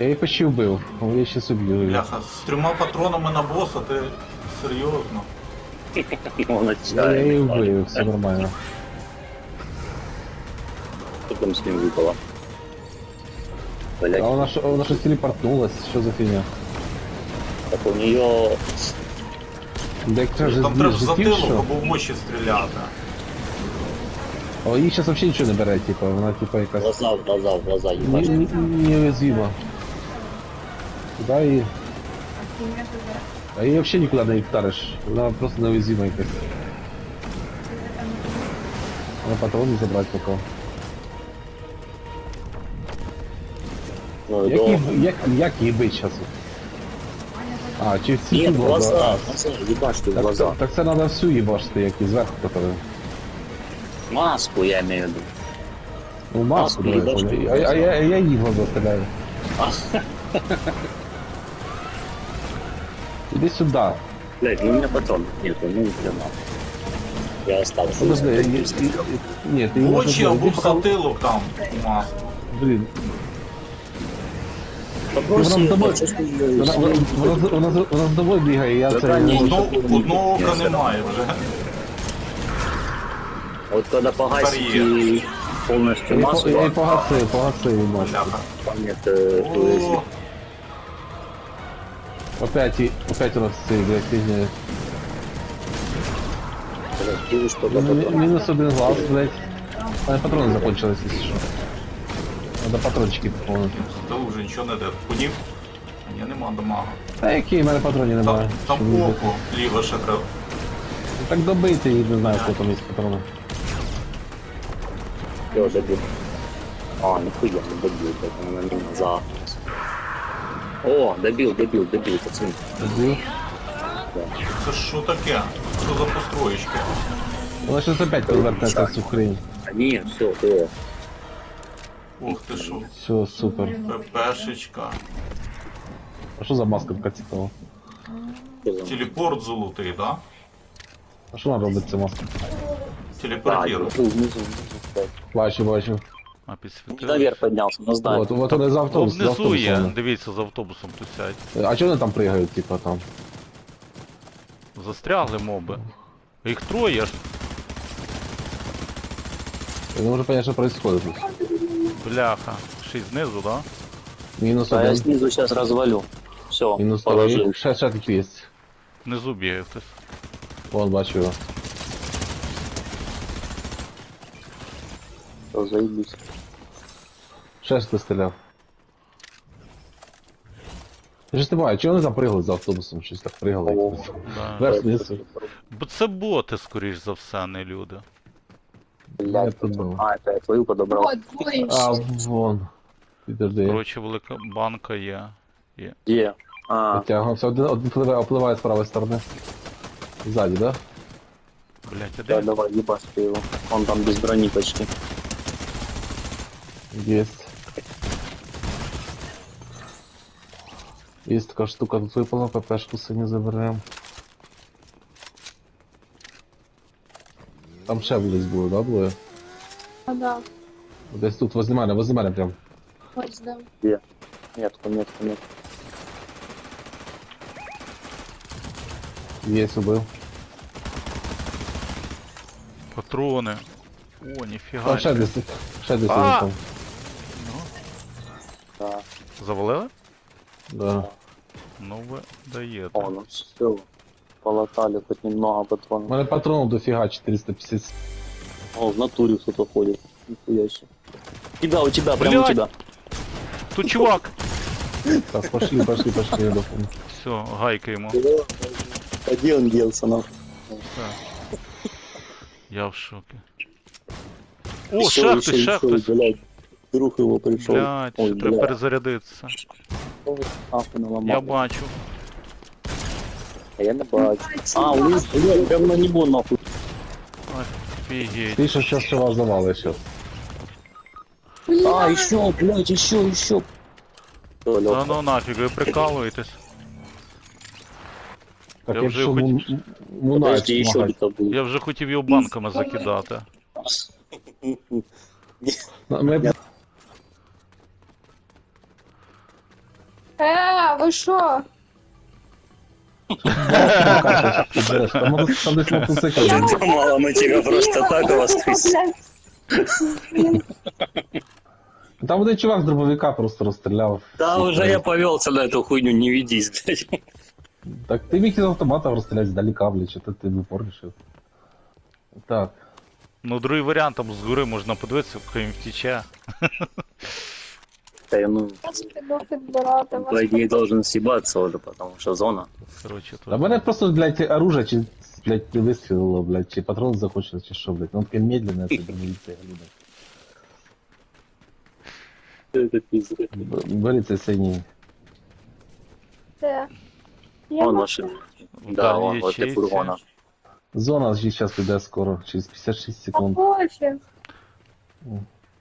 Я їх почти вбив, але я ще уб'ю. Бляха, з трьома патронами на боса, ти серйозно? Я, її вбив, все нормально. Что там с ним выпало? А вона ж вона щось телепортнулась, що за фігня? так у нее... Де каже, Там треба в життів, затилок що? або в мочі стріляти. Але їй зараз взагалі нічого не бере, типу, вона типу якась Глаза в глаза, в глаза, не- ебать. не- неуязвима. Куда її? А її взагалі нікуди не вдариш, вона просто неуязвима якась. Вона патрони забрати поки. Ну, Як її, як, як її бить зараз? А, чи всі Нет, ті глаза, ебашь ты в Так, глаза. так, так це треба всю їбашити, як і зверху, который. Маску я имею в виду. Ну, маску, Маску давай, їбаш понял. а, а, я, я її глаза стріляю. А, Іди сюди. блядь, ну у меня патрон нет, ну хрена. Я остался. Подожди, я, я, я, ні, ти В можна очі або в затилок там Вопрос, Вона тобою- я вона, вона, вона, вона, вона, вона з тобою бігає, я це... ні. Одного, ока немає вже. Вот когда погасите полностью Я, маску, я, я погасив, погасив маску. Бляха. нет, э, О, есть, Опять, і- опять у нас цей, блядь, фігня. Мінус один глаз, блядь. У мене патрони закончились, якщо що. Надо патрончики поповнити. Затилок вже нічого не де. Понів? Ні, нема дамага. Та які, в мене патронів Там, немає. там Щоб не око ліве ще треба. Так добити і не знаю, хто там є патрони. Я добил. А, нихуя не добил, так на меня за. О, добил, добил, добил, пацаны. Добив. Це що таке? Що за построєчки? Вона щось опять повертається цю хрень. А, нет, все, то. Ух ти що. Все, супер. ППшечка. А що за маска така цікава? Телепорт золотий, да? А що вона робить ця маска? Так. Бачу, бачу. А підсвітили. Наверх поднялся, на здание. От, от вони за О, автобус. внизу автобусом є, вони. дивіться, з автобусом тут сядь. А чого вони там пригають, типа там? Застрягли моби. Їх троє ж. Я не можу понять, що происходит тут. Бляха. Ще й знизу, да? Мінус А я один, снизу сейчас развалю. Все, мінус положил. другий. Ще, ще тут є. Внизу бігає хтось. Вон, бачу його. Всё, заебись. Ще ж ти стріляв. Я ж не бачу, чого вони там пригали за автобусом? Щось так пригали. О. Да. Вверх вниз. Бо це боти, скоріш за все, а не люди. Я Блядь. тут був. А, это я твою подобрал. Вот, двое А, вон. Підожди. Коротше, велика банка є. Где? А, Витягувався. Один, один впливає, опливає з правої сторони. Ззаді, да? Блять, а да, де? давай, ебашь ты его. Он там без брони почти. Есть. Есть така штука, тут випала, ППшку сині заберемо. Там ще десь було, да, двоє? А, да. Десь тут, возле мене, возле мене прям. Вот, да. Метку, метку, метку. Есть, убив. Патрони. О, ніфіга. Там ще десь, ще десь А! один там. Да. Завалили? Да. Ну ви даєте. О, ну все. Полотали хоть немного У патронов. мене патронів дофіга 450. О, в натуре кто-то ходит. Нихуя себе. У тебя, у тебя, прямо у Блядь! тебя. Тут чувак! Так, пошли, пошли, пошли, я допомогу. Все, гайка йому. А где он делся, нахуй? Все. Я в шокі. О, Ещё, ще ещё, хтось, ще ещё, хтось. блядь. Друг его пришел. Блять, Ой, ще треба блядь. перезарядитися. Нахуй наломал. Я бачу. А я не бачу. А, у них, блядь, прям на него нахуй. Офігеть. Ти що зараз ще вас завали ще. А, еще, блядь, еще, еще. Всё, Та Лёха. ну нафіг, ви прикалуєтесь. Так Я вже якщо хоч- мун- мунають Подожди, еще помагать. где-то был. Я вже хотів його банками закидати. Ну, Ми... Е, ви що? Підбереш. Там мотоцикл- там десь мотоцикл. Я є. Думала, мы тебя просто так воскресим. Там один чувак з дробовика просто розстріляв. Да, Всіх уже я троїх. повелся на эту хуйню, не ведись, блядь. Так ти міг із автомата розстріляти здалека, блядь, що ти, ти не порішив. Так. Ну, другий варіант там згори можна подивитися, хто їм втіче. Да, я, ну, Зараз піду підбирати по вас. идее, должен съебаться уже, потому что зона. Коротше, тут. А мене просто, блядь, оружие чи, блядь, не вистрілило, блядь, чи патрон захоче, чи що, блядь. Ну таке медленне, це міліція, гліна. Это пиздец. Б- Бери цей синій. Де? Я Вон бачу. машина. Да, Да, вон, возле ячейки. фургона. Зона зараз піде скоро, через 56 секунд. Боже.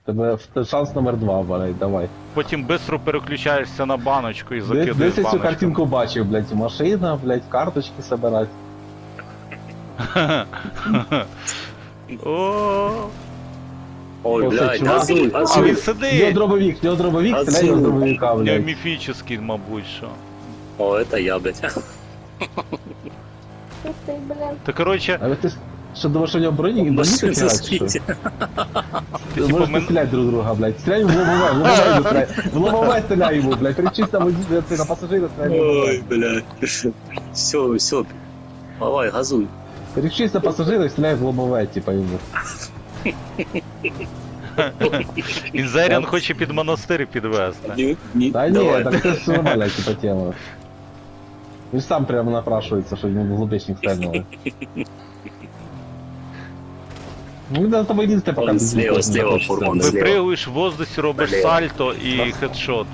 Тебе шанс номер два, блядь, давай. Потім швидко переключаєшся на баночку і закидаєш десь я цю баночку. картинку бачив, блядь, машина, блядь, карточки собирать. О, Ой, Просто блядь, чувак- газуй, А газуй. він нього сидить! дробовик, в дробовик, А з це- дробовика, блядь. міфічний, мабуть, що. О, это я, блядь. Ти, ти, блін. Та коротше, А ви ти що думаєш, що у нього броні? Броні Машина такі, що? спите. ти Можеш типу мен... постріляти друг друга, блядь. Стріляй в лобове, в лобове йому стріляй. В лобове стріляй йому, блядь. Кричись на водителя, це, на пасажира стріляй. Ой, блядь. Все, все. Давай, газуй. Кричись на пасажира і стріляй в лобове, типа йому. Інзеріан хоче під монастир не- Та ні, так це ж нормальна, типа, тема. Він сам прямо напрашується, що йому в глубечник стрельнули. Ну, да, там единственное, пока Он слева, слева фургон, слева. Випригуєш в воздусі, робиш Блін. сальто і хедшот.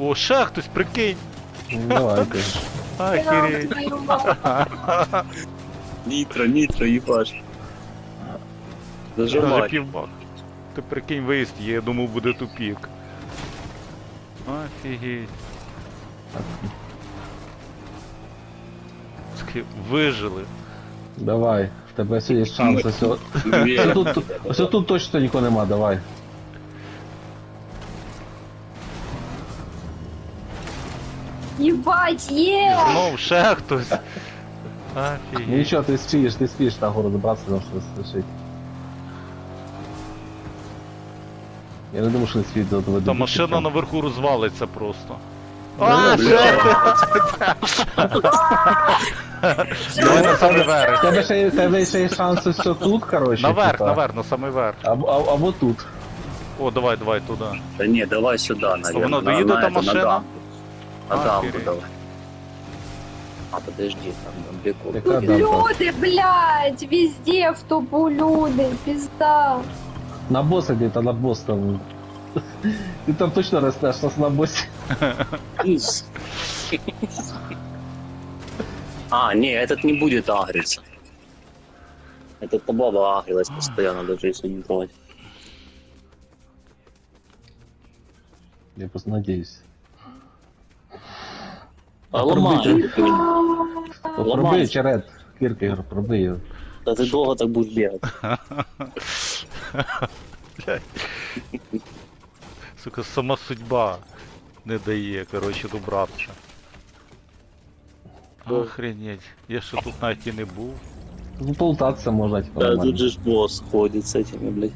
О, ще хтось, прикинь! Ну, Давайте. Мать. Нитро, нитро, ебаш. Даже Зажимай. півбак. Ти прикинь, виїзд є, я думав буде тупік. Офігеть. Таки Вижили. Давай, в тебе ще є шанс. Ось, о- ось тут, ось тут точно нікого нема, давай. Їбать, є! Знов ще хтось. Ну Офігеть. нічого, ти спієш, ти спієш на гору добратися, нам щось лишить. Я не думаю, що не спіють до того Та машина наверху розвалиться просто. Ну, А, бля. ще ти! Давай на самий В верх. тебе ще є, в тебе ще є шанс ось що тут, коротше. Наверх, типа, наверх, на самий верх. Або, а- або тут. О, давай, давай туди. Да не, давай сюда, наверное. Воно на- доїде на та эту, на машина? дамбу. На дамбу Охереть. давай. А, подожди, там далеко. Яка Тут дамба? люди, блядь, везде в тупу люди, пизда. На босса где-то, на босс там. Ты там точно растешь нас на боссе. А, не, этот не будет агриться. Этот то баба агрилась постоянно, даже если не трогать. Я просто надеюсь. А ломай. Пробий Ломай. черед. Киркер, пробий його. Да ты долго так будешь бегать. Сука, сама судьба не дає, коротше, добратися. Охренеть, я ще тут навіть і не був. Ну, полтаться можна, типа, Да, нормально. тут же ж босс ходит с этими, блядь.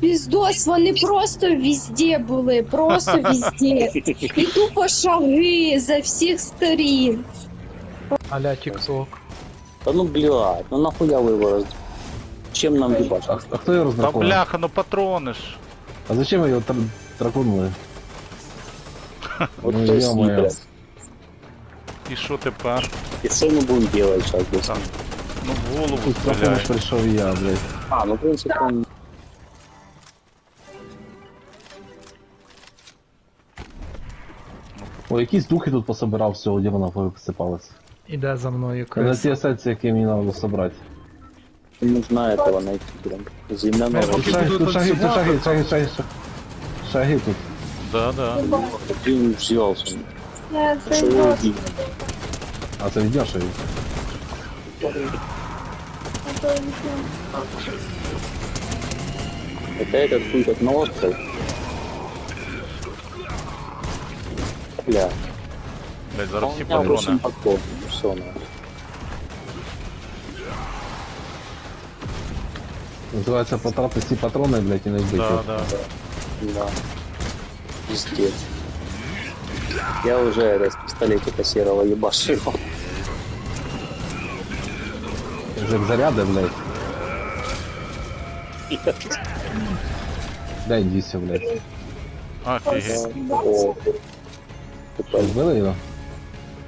Піздос, вони просто везде були, просто везде. І тупо шаги за всіх сторін. Аля тік-ток. Да ну блядь, ну нахуя вы его раз... Чем нам ебать? А, а хто його Та розраховував? бляха, ну патрони ж. А зачем його тр- тракунули? Вот ну, то есть, ё-моё. блядь. І що тепер? И что мы будем делать сейчас, блядь? Так. Ну в голову Тут стріляє. тракуниш прийшов я, блядь. А, ну в принципе он... О, якісь духи тут пособирав всього, де вона висипалась. Іде за мною Це крис. ті есенції, які мені треба собрати. Нужно этого найти, блин. Земляного. Тут Поки шаги, тут шаги, тут шаги, шаги, шаги, шаги. Шаги тут. Да, да. Он взялся? Я. А ты идешь а или? Это этот хуй как на остров. Бля. Блять, зараз всі патрони. Все, на. Называется потратить все патроны, блядь, и найти. Да, да. Да. Пиздец. Я уже это, с пистолетика серого ебашу его. Як заряди, блядь. Дай дійся, блядь. Офігеть. О, Що, збили його?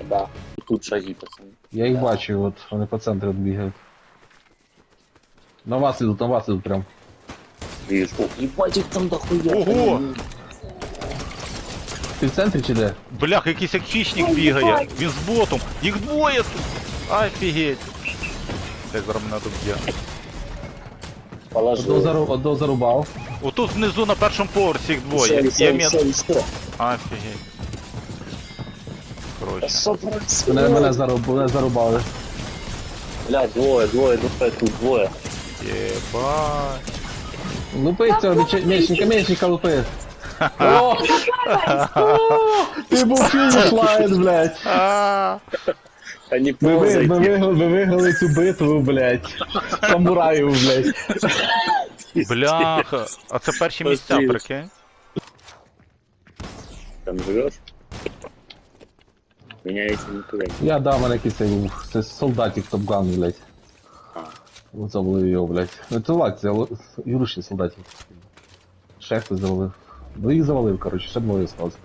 да. Тут шаги, пацаны. Я їх бачу, от вони по центру бігають. На вас ідуть, на вас ідуть прям. Ох, ебать их там дохуя. Ого! Ти в центрі чи де? Блях, якийсь як хищник бігає. Він з ботом. Їх двоє тут. Офігеть. Як зараз мене доб'є. Одного, Положил. зару... Одного зарубав. Отут внизу на першому поверсі їх двоє. Я мед... Офігеть. Коротше. Мене, мене, заруб... мене зарубали. Бля, двое, двое, двое, тут двое. Єбать. Лупи цього меч- мечника, мечника лупи. О! Ти був фініш лайн, блядь. А, Они Ми, ви, ми, ползают. виграли, ми виграли цю битву, блядь. Самураїв, блядь. Бляха. А це перші місця, Спасибо. прикинь? Там живешь? Меня эти никуда не... Я дав мене якийсь цей був. Це солдатик Топган, блядь. Було його, блядь. Ну це лак, це юрушний солдатик. Ще хтось завалив. Ну їх завалив, коротше, ще двоє сталося.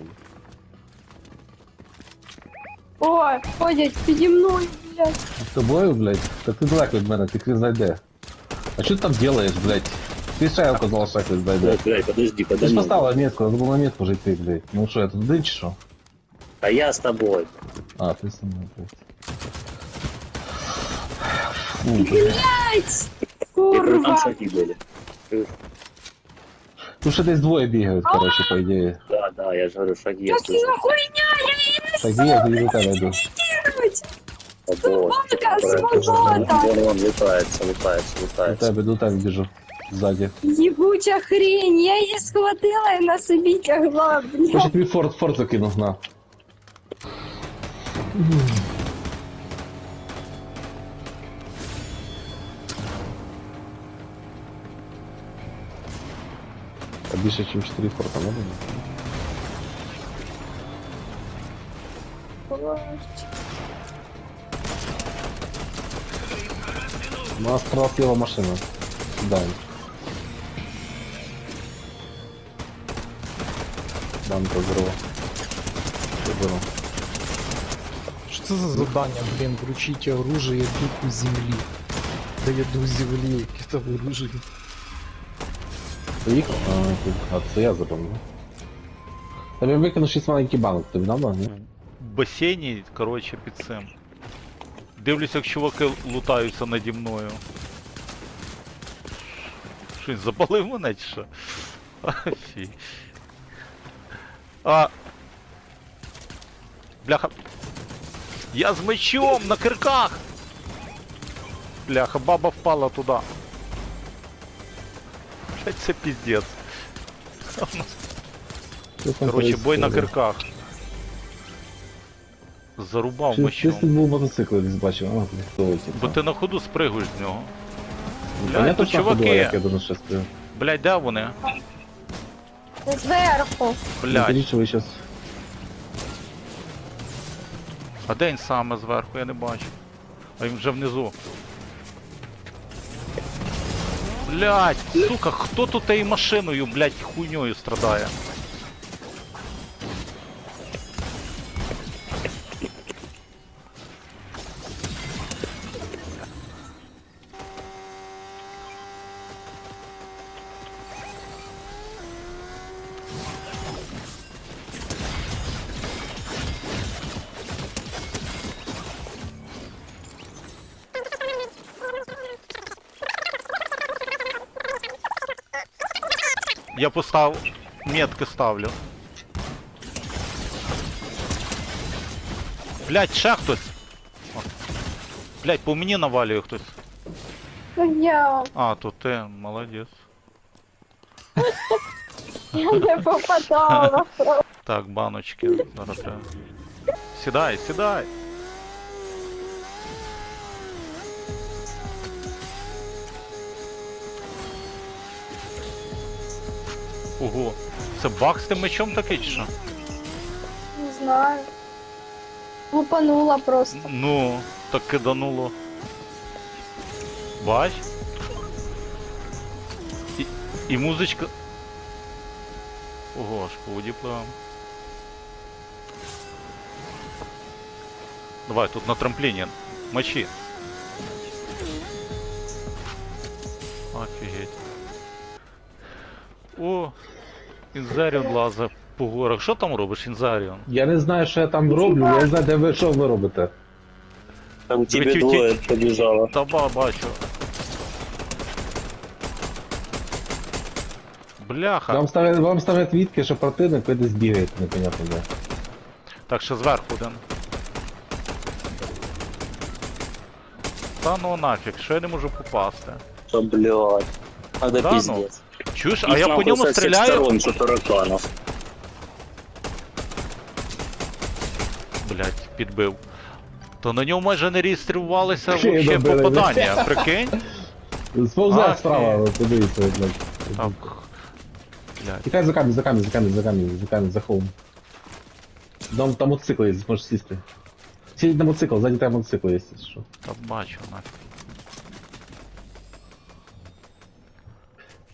Ой, ходять піді мною, блядь. З тобою, блядь? Та ти далеко від мене, ти хрен знайде. А що ти там делаєш, блядь? Ти ще казав, що хтось знайде. Блядь, блядь, подожди, Ти ж подожди. поставила метку, надо було на метку жити, блядь. Ну що, я тут один чи що? А я с тобой. А, ти сам, блядь. Фу, блядь. Блядь! И там Курва! шаги были. Тут ще десь двоє бігають, коротше, по ідеї. Да, да, я же говорю, шаги я слышу. хуйня, я її не Так є, я до тебе йду. Собака, Вон, вон, вон, летается, летается, До летается. тебе, до тебе біжу. Ззаді. Єбуча хрень, я її схватила і на собі тягла, Хоче блядь. тобі форт, форт закинув, на. більше, ніж 4 форта, можна? У нас пролетіла машина. Да. Банка взрыва. Заберу. Що це за завдання, блін, вручіть оружие духу землі. Да я дух землі, яке там оружие. Їх? А, це я запомнив. Тобі викину 6 маленьких банок, тобі надо? Ні? В басейні, коротше, під цим. Дивлюся, як чуваки лутаються наді мною. Що він запалив мене чи що? Фі. А. Бляха. Я з мечом на кирках! Бляха, баба впала туди. Це піздець. Що бой на кирках. Зарубав Чи- мечом. тут був мотоцикл десь бачив, а, хто? Бо ти на ходу спригуєш з нього. Бля, тут чуваки. як я дуже. Блять, де вони? Зверху. Блять. Кажіть, що ви щас... А де він саме зверху, я не бачу. А він вже внизу. Блять, сука, хто тут і машиною, блять, хуйньою страдає? Я постав. Метки ставлю. Блять, ще хтось. О. Блять, по мені навалює хтось. Я, А, то ти, молодець. я не попадала. Так, баночки. Зараз треба. Сідай, сідай. Ого. Це баг з тим мечом такий чи що? Не знаю. Лупанула просто. Ну, так кидануло. Бач? І, і музичка. Ого, аж по воді пливем. Давай, тут на трампліні. Мочи. О, Інзаріон лазить по горах. Що там робиш, Інзаріон? Я не знаю, що я там роблю, я не знаю, де ви що ви робите. Там тебе ті- двое побежало. Та ба, бачу. Бляха. Вам ставлять, вам ставлять відки, що противник ви десь бігаєте, непонятно де. Так, ще зверху один. Та ну нафіг, що я не можу попасти. Да, блядь. А да, Да ну. пиздец. Чуєш, а я по ньому стріляю. Блять, підбив. То на ньому майже не реєструвалися Ще й вообще добили, попадання, прикинь? Сповзай Ахи. справа, подивіться, блядь. Так. Блять. Тікай за камінь, за камінь, за камінь, за камінь, за камінь, за холм. Там, там мотоцикл є, зможеш сісти. Сидіть на мотоцикл, ззаді тебе мотоцикл є, якщо що. Та бачу нафіг.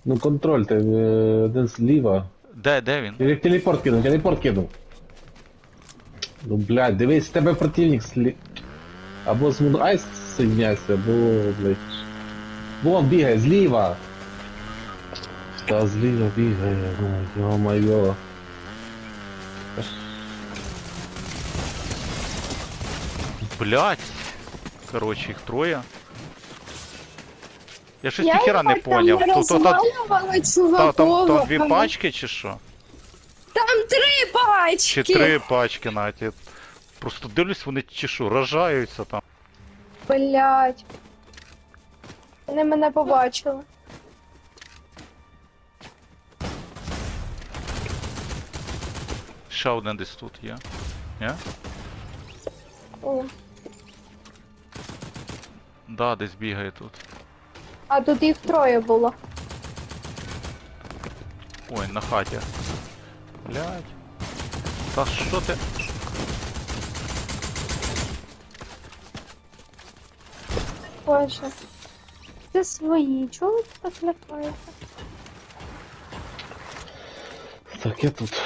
Ну контроль, ти е, один зліва. Де, де він? Теле- Телепорт кинув, телепорт кинув. Ну блядь, дивись, тебе противник слі... Або з Мунайс соединяйся, або, блядь. Вон бігає, зліва. Та зліва бігає, ну, йо-моє. Блять. Короче, їх троє. Я щось Я ніхера не його там поняв. То, то, то, розвалювала та, чувакова. там, дві пачки чи що? Там три Чи пачки! три пачки навіть. Я Просто дивлюсь, вони чи що, рожаються там. Блять. Вони мене побачили. Ще один десь тут є. Ні? О. Да, десь бігає тут. А тут їх троє було. Ой, на хаті. Блять. Та що ти? Боже. Це свої. Чого ви так лякаєте? Так, я тут.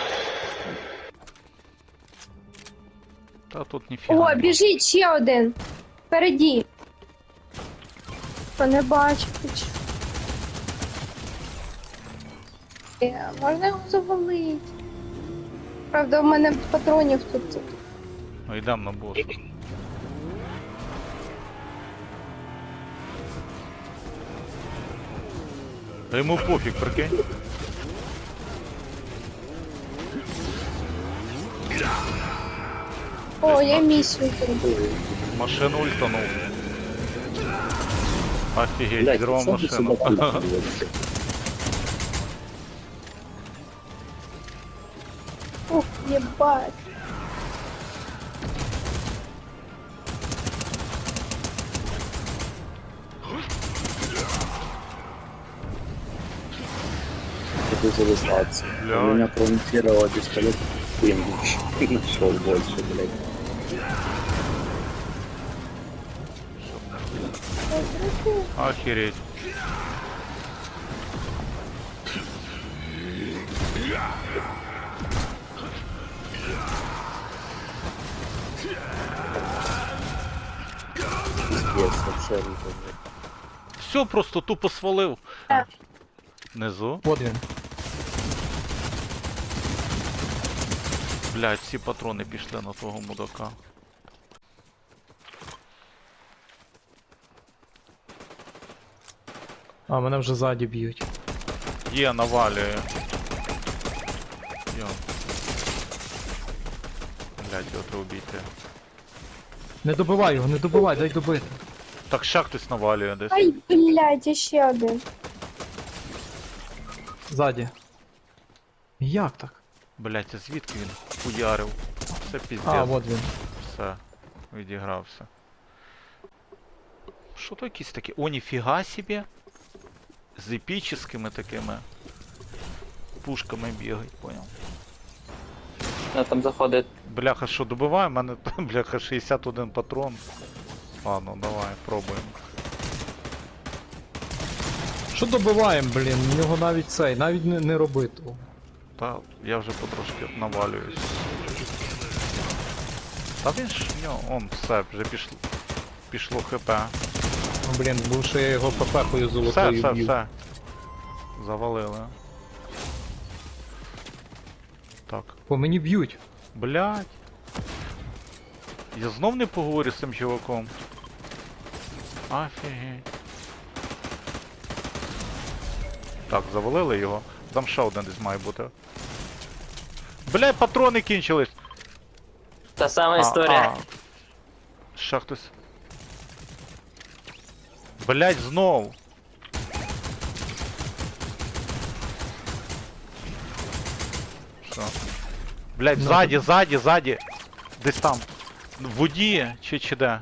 Та тут ніфіга. О, нема. біжить ще один. Впереді. Хто не бачить. Е, Можна його завалити. Правда, у мене патронів тут. Ну йдемо на боса. Та йому пофіг, прикинь. О, я місію зробив. Машину ультанув. Офігеть, Блядь, зірвав что ты машину. сюда прыгаешь? Ух, єбать. Ты зависаться. Бля. У меня промонтировал пистолет. Блин, нашел больше, блядь. Охереть. Пиздец, вообще не знаю. Все, просто тупо свалив. Так. Внизу. Вот він. Блять, всі патрони пішли на того мудака. А, мене вже ззаді б'ють. Є, навалює. Йо. Блять, його треба обійти. Не добивай його, не добивай, дай добити. Так ще хтось навалює десь. Ай, блядь, ще один. Ззаді. Як так? Блять, а звідки він хуярив? Все піздець. А, от він. Все. Відігрався. Що то якісь такі? О, ніфіга собі. З епічними такими пушками бігають, поняв. Ну, там заходить Бляха, що добиває? У мене бляха 61 патрон. Ладно, давай, пробуємо. Що добиваємо, блін? У нього навіть цей, навіть не, не роби того. Та я вже потрошки навалююсь. Та він ж в нього, он все, вже пішло. Пішло хп. Блін, бо що я його пепехою Все, золотою все, б'ю. все. Завалили. Так. По мені б'ють. Блять. Я знов не поговорю з цим чуваком. Офігеть. Так, завалили його. Там ще один десь має бути. Бля, патрони кінчились. та сама А, історія. а. Ще хтось. Блять, знов. Все. Блять, Ну, ззаді, ззаді, ззаді. Десь там. В воді чи чи де?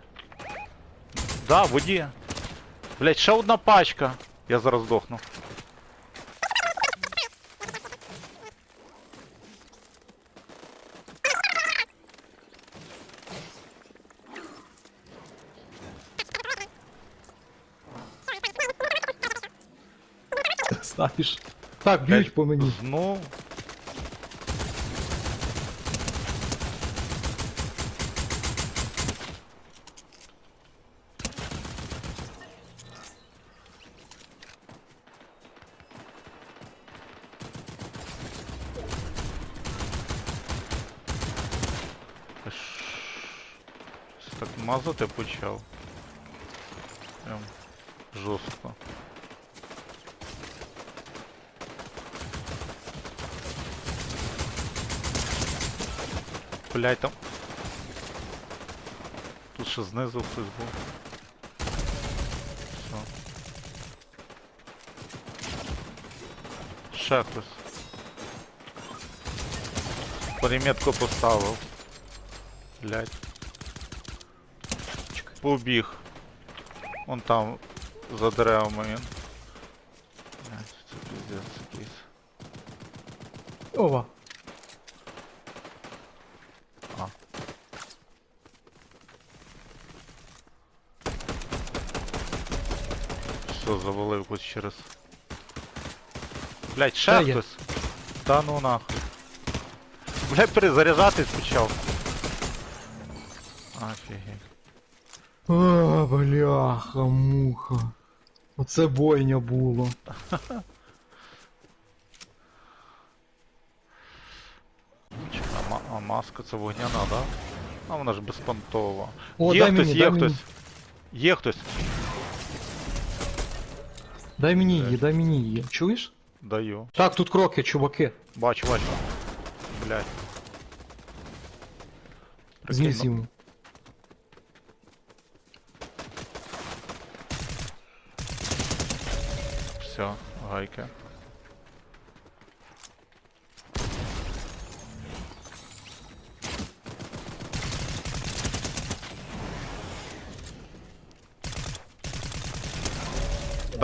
Да, в воді. Блять, ще одна пачка. Я зараз здохну. Знаєш. Так, б'ють по мені. Ж- щось Так мазати почав. Прям жорстко. Блять там. Тут ще знизу хтось був. Все. Ще хтось. Перемітку поставив. Блять. Побіг. Он там за деревами він. Ова. Все, завалив хоч через. Блять, ще Та є. хтось. Та ну нахуй. Блять, перезаряджатись почав. Офігеть. А, бляха, муха. Оце бойня було. Чи- А, ма- а маска це вогняна, да? А вона ж безпонтова. О, є дай хтось, мені, є дай хтось. мені. Є хтось. Дай мені її, дай мені її. Чуєш? Даю. Так, тут кроки, чуваки. Бачу, бачу. Блять. Зніс йому. Все, гайки.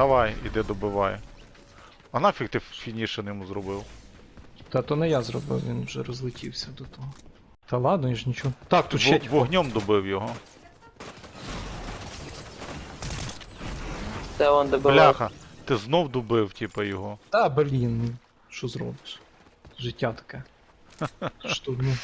Давай, іди добивай. А нафіг ти фінішин йому зробив? Та то не я зробив, він вже розлетівся до того. Та ладно, я ж нічого. Так, тут ще. Вогнем добив його. Це он добивав. Бляха, ти знов добив, типа, його. Та блін, ну, що зробиш? Життя таке. Ну,